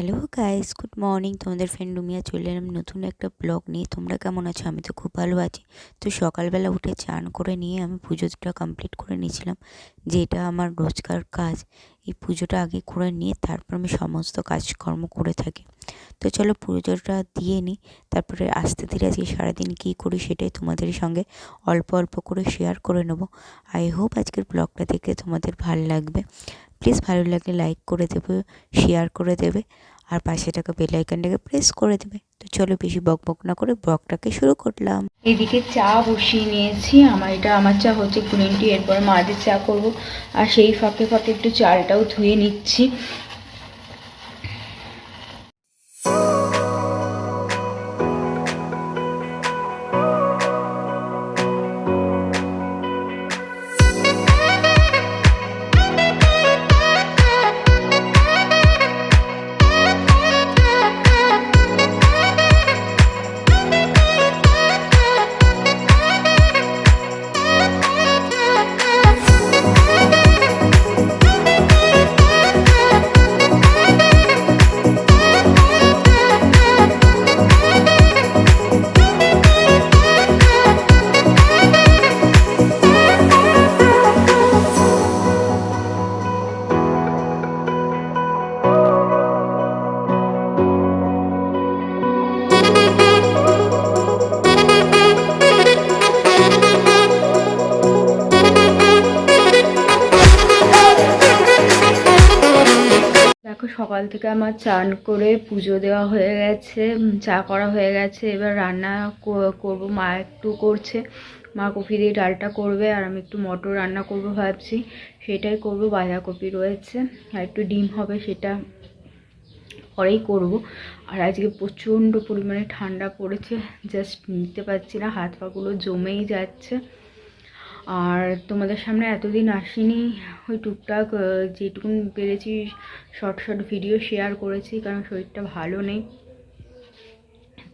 Hello guys good morning তোমাদের friend Rumiya চলে এলাম নতুন একটা ব্লগ নিয়ে। তোমরা কেমন আছো? আমি তো খুব ভালো আছি। তো সকালবেলা উঠে চান করে নিয়ে আমি পুজোটা কমপ্লিট করে নিয়েছিলাম, যেটা আমার রোজকার কাজ। এই পুজোটা আগে করে নিয়ে তারপর আমি সমস্ত কাজকর্ম করে থাকি। তো চলো পুজোটা দিয়ে নিই। তারপরে আস্তে ধীরে আজকে সারাদিন কী করি সেটাই তোমাদের সঙ্গে অল্প অল্প করে শেয়ার করে নেব। আই হোপ আজকের ব্লগটা দেখে তোমাদের ভালো লাগবে। প্লিজ ভালো লাগলে লাইক করে দেবে শেয়ার করে দেবে, আর পাশে থাকা বেল আইকনটাকে প্রেস করে দেবে। তো চলো বেশি বক বক না করে ব্লগটাকে শুরু করলাম। এদিকে চা বসিয়ে নিয়েছি, আমার এটা, আমার চা হচ্ছে গ্রিন টি এরপর মাদের চা করব, আর সেই ফাঁকে ফাঁকে একটু চালটাও ধুয়ে নিচ্ছি। সকাল থেকে আমার চান করে পুজো দেওয়া হয়ে গেছে চা করা হয়ে গেছে। এবার রান্না করব। মা একটু করছে, মা কপি দিয়ে ডালটা করবে আর আমি একটু মটর রান্না করব ভাবছি। সেটাই করব, বাঁধাকপি রয়েছে। আর একটু ডিম হবে সেটা পরেই করব। আর আজকে প্রচণ্ড পরিমাণে ঠান্ডা পড়েছে জাস্ট নিতে পারছি না হাত পাগুলো জমেই যাচ্ছে। আর তোমাদের সামনে এতদিন আসিনি। ওই টুকটাক যেটুকুন পেরেছি, শর্ট শর্ট ভিডিও শেয়ার করেছি, কারণ শরীরটা ভালো নেই।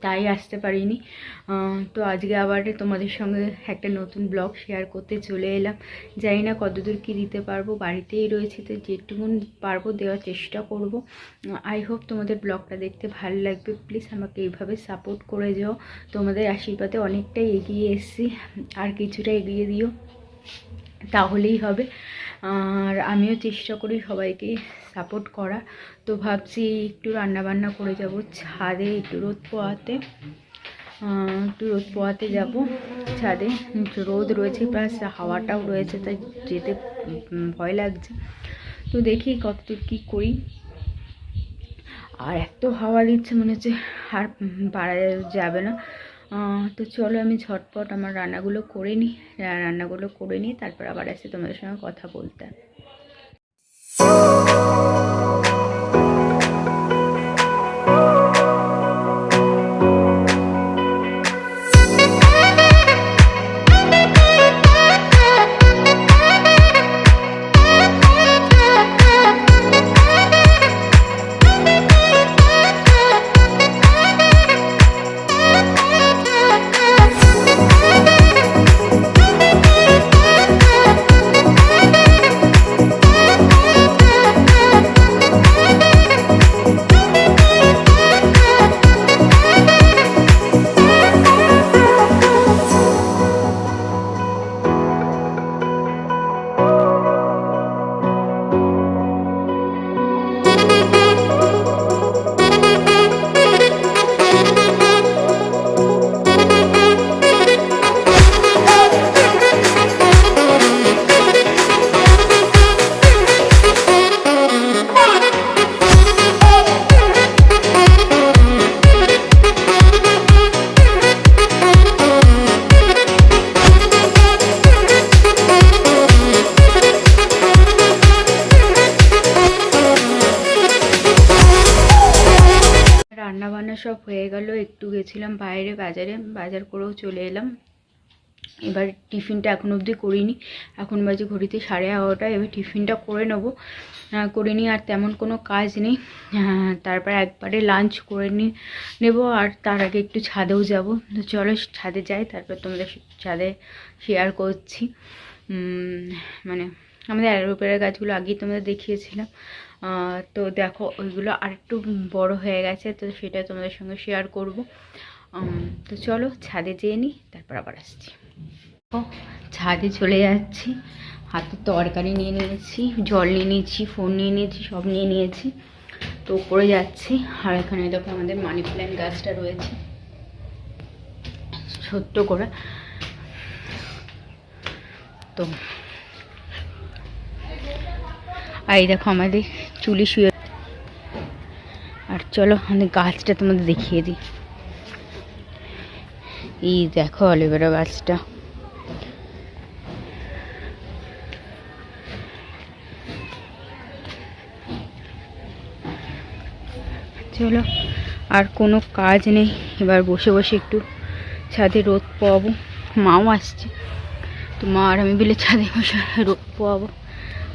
তাই আসতে পারিনি। তো আজকে আবার তোমাদের সঙ্গে একটা নতুন ব্লগ শেয়ার করতে চলে এলাম। জানি না কতদূর কী দিতে পারব, বাড়িতেই রয়েছি তো যেটুকুন পারব দেওয়ার চেষ্টা করব। আই হোপ তোমাদের ব্লগটা দেখতে ভালো লাগবে। প্লিজ আমাকে এইভাবে সাপোর্ট করে যাও। তোমাদের আশীর্বাদে অনেকটাই এগিয়ে এসেছি। আর কিছুটা এগিয়ে দিও, তাহলেই হবে। আর আমিও চেষ্টা করি সবাইকে সাপোর্ট করা। তো ভাবছি একটু রান্না বান্না করে যাব ছাদে, একটু রোদ পোয়াতে একটু রোদ পোয়াতে যাব ছাদে। রোদ রয়েছে, প্লাস হাওয়াটাও রয়েছে, তাই যেতে ভয় লাগছে। তো দেখি কতদূর কী করি। আর এত হাওয়া দিচ্ছে মনে হচ্ছে, আর পারা যাবে না। তো চলো আমি ঝটপট আমার রান্নাগুলো করে নিই। রান্নাগুলো করে নিই, তারপর আবার আসি তোমাদের সঙ্গে কথা বলতে। Música রান্না বান্না সব হয়ে গেল একটু গেছিলাম বাইরে বাজারে বাজার করেও চলে এলাম। এবার টিফিনটা এখন অবধি করিনি এখন বাজে ঘড়িতে সাড়ে এগারোটা এবার টিফিনটা করে নেব। আহ, করে নিই আর তেমন কোনো কাজ নেই। তারপর একবারে লাঞ্চ করে নি নেব আর তার আগে একটু ছাদেও যাব। তো চলো ছাদে যাই তারপর তোমাদের ছাদে শেয়ার করছি। মানে আমাদের অ্যালোভেরা গাছগুলো আগেই তোমাদের দেখিয়েছিলাম। তো দেখো, ওইগুলো আর একটু বড় হয়ে গেছে, তো সেটা তোমাদের সঙ্গে শেয়ার করব। তো চলো, ছাদে যেয়ে নিই তারপর আবার আসছি। ও ছাদে চলে যাচ্ছি। হাতে তরকারি নিয়ে নিয়েছি, জল নিয়ে নিয়েছি, ফোন নিয়ে নিয়েছি, সব নিয়ে নিয়েছি। তো উপরে যাচ্ছি, আর এখানে দেখো আমাদের মানি প্ল্যান্ট গাছটা রয়েছে। ছোট্ট করে। তো আর এই দেখো আমাদের চুলি শুয়ে আর চলো আমাদের গাছটা তোমাদের দেখিয়ে দিই। এই দেখো অলিভেরা গাছটা। চলো, আর কোনো কাজ নেই। এবার বসে বসে একটু ছাদে রোদ পোয়াবো। মাও আসছে। তো মা আর আমি বিলে ছাদে বসে রোদ পোয়াবো।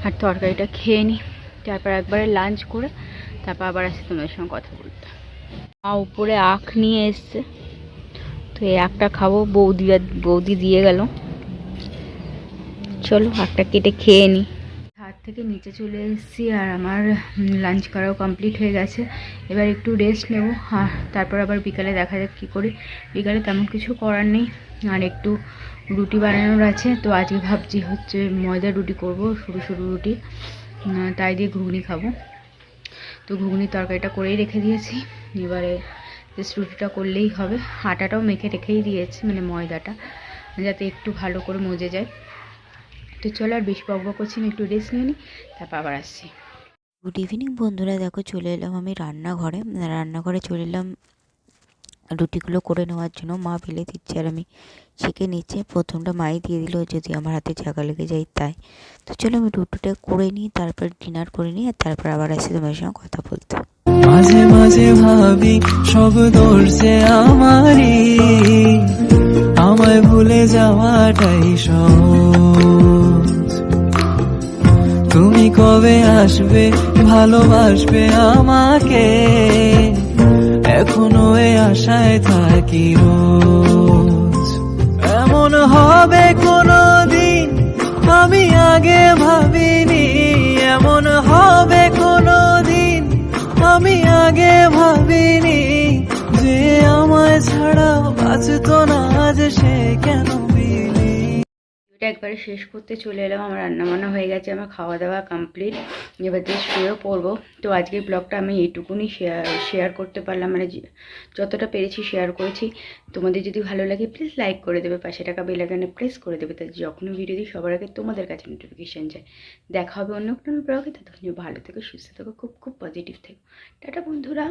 আর তরকারিটা খেয়ে নিই তারপর একবারে লাঞ্চ করে তারপর আবার আসি তোমাদের সঙ্গে কথা বলতে। মা উপরে আখ নিয়ে এসছে। তো এই আখটা খাব, বৌদি বৌদি দিয়ে গেল। চলো আখটা কেটে খেয়ে নিই থেকে নিচে চলে এসেছি আর আমার লাঞ্চ করাও কমপ্লিট হয়ে গেছে। এবার একটু রেস্ট নেব, আর তারপর আবার বিকালে দেখা যাক কী করি। বিকালে তেমন কিছু করার নেই, আর একটু রুটি বানানোর আছে। তো আজকে ভাবছি হচ্ছে ময়দা রুটি করব সরু সরু রুটি। তাই দিয়ে ঘুগনি খাব। তো ঘুগনির তরকারিটা করেই রেখে দিয়েছি। এবারে জাস্ট রুটিটা করলেই হবে। আটাটাও মেখে রেখেই দিয়েছি মানে ময়দাটা, যাতে একটু ভালো করে মজে যায়। তো চলো আর বেশি বকবক করছি না একটু রেস্ট নিয়ে নিই তারপর আবার আসছি। গুড ইভিনিং বন্ধুরা দেখো চলে এলাম আমি রান্নাঘরে। রান্নাঘরে চলে এলাম রুটিগুলো করে নেওয়ার জন্য। মা ফেলে দিচ্ছে আর আমি ছেঁকে নিচ্ছে। প্রথমটা মাই দিয়ে দিল যদি আমার হাতে জায়গা লেগে যায় তাই। তো চলো আমি রুটিটা করে নিই তারপর ডিনার করে নিই আর তারপর আবার আসি তোমার সঙ্গে কথা বলতে। মাঝে মাঝে ভাবি সব দোষ যে আমারই। আমায় ভুলে যাওয়াটাই সহজ। তুমি কবে আসবে, ভালোবাসবে আমাকে? এখনও এ আশায় থাকি রোজ। এমন হবে কোনো দিন আমি আগে ভাবিনি। এমন হবে কোনো দিন আমি আগে ভাবিনি। একবারে শেষ করতে চলে এলাম, আমার রান্নাবান্না হয়ে গেছে, আমার খাওয়া দাওয়া কমপ্লিট এবার দিয়ে শুয়েও পড়ব, তো আজকের ব্লগটা আমি এইটুকুনি শেয়ার শেয়ার করতে পারলাম মানে যতটা পেরেছি শেয়ার করেছি। তোমাদের যদি ভালো লাগে প্লিজ লাইক করে দেবে, পাশে টাকা বেলাগানে প্রেস করে দেবে। তাই যখনই ভিডিও দিই, সবার আগে তোমাদের কাছে নোটিফিকেশান যায়। দেখা হবে অন্য কোনো ব্লগে ততক্ষণ ভালো থেকো, সুস্থ থেকো, খুব খুব পজিটিভ থেকো। টাটা বন্ধুরা।